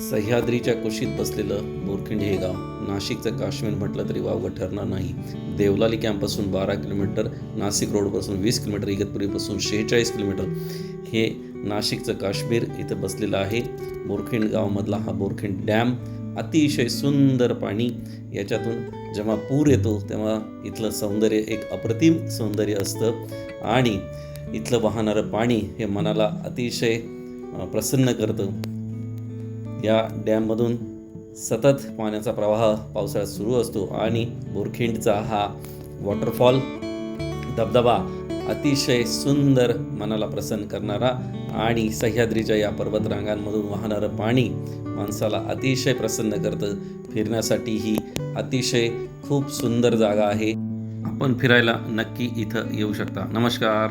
सह्याद्रीच्या कुशीत बसलेलं बोरखिंड हे गाव नाशिकचं काश्मीर म्हटलं तरी वावगं ठरणार नाही. देवलाली कॅम्पपासून बारा किलोमीटर नाशिक रोडपासून वीस किलोमीटर इगतपुरीपासून शेहेचाळीस किलोमीटर हे नाशिकचं काश्मीर इथं बसलेलं आहे. बोरखिंड गावामधला हा बोरखिंड डॅम अतिशय सुंदर पाणी याच्यातून जेव्हा पूर येतो तेव्हा इथलं सौंदर्य एक अप्रतिम सौंदर्य असतं. आणि इथलं वाहणारं पाणी हे मनाला अतिशय प्रसन्न करतं. या डॅममधून सतत पाण्याचा प्रवाह पावसाळ्यात सुरू असतो आणि बोरखिंडचा हा वॉटरफॉल धबधबा अतिशय सुंदर मनाला प्रसन्न करणारा आणि सह्याद्रीच्या या पर्वतरांगांमधून वाहणारं पाणी माणसाला अतिशय प्रसन्न करतं. फिरण्यासाठी ही अतिशय खूप सुंदर जागा आहे. आपण फिरायला नक्की इथं येऊ शकता. नमस्कार.